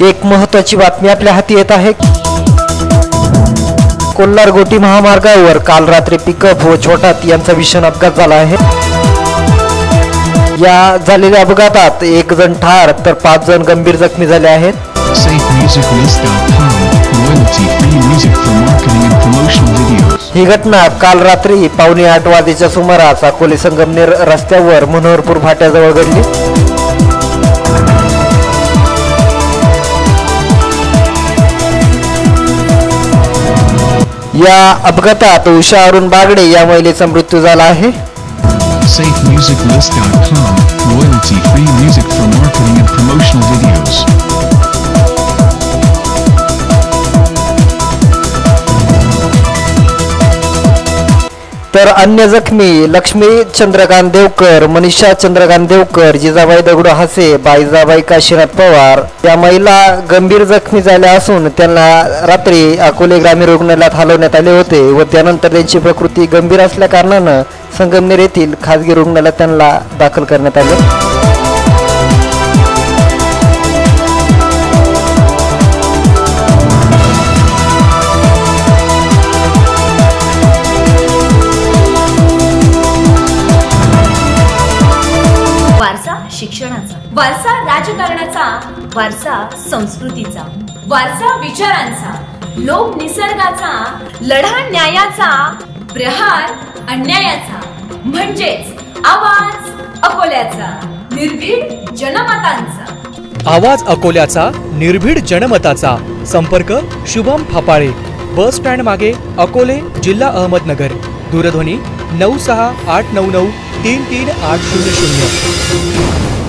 एक महत्वाची बातमी आपल्या हाती येत आहे. कोल्हार गोटी महामार्गावर काल रात्री पिकअप व छोटा हत्ती यांचा भीषण अपघात झाला आहे. या झालेल्या अपघातात एक जण ठार तर पाच जण गंभीर जखमी झाले आहेत. ही घटना काल रात्री पावणे आठ वाजेच्या सुमारास अकोले संगमनेर रस्त्यावर मनोहरपूर फाट्याजवळ घडली. या अपघातात उषा अरुण बागडे या महिलेचा मृत्यू झाला आहे SafeMusicList.com. Royalty free music for marketing and promotion तर अन्य जखमी लक्ष्मी चंद्रकांत देवकर मनीषा चंद्रकांत देवकर जिजाबाई दगडू हासे बाईजाबाई काशीनाथ पवार या महिला गंभीर जखमी झाल्या असून त्यांना रात्री अकोले ग्रामीण रुग्णालयात हलवण्यात आले होते व त्यानंतर त्यांची प्रकृती गंभीर असल्या कारणानं संगमनेर येथील खाजगी रुग्णालयात त्यांना दाखल करण्यात आले. शिक्षणाचा वारसा राजकारणाचा वारसा संस्कृतीचा वारसा विचारांचा लोक निसर्गाचा लढा न्यायाचा प्रहार अन्यायाचा म्हणजेच आवाज अकोल्याचा निर्भीड जनमतांचा. आवाज अकोल्याचा निर्भीड जनमताचा. संपर्क शुभम फापाळे. बस स्टँड मागे अकोले जिल्हा अहमदनगर. दूरध्वनी नऊ सहा आठ नऊ नऊ तीन तीन आठ शून्य शून्य.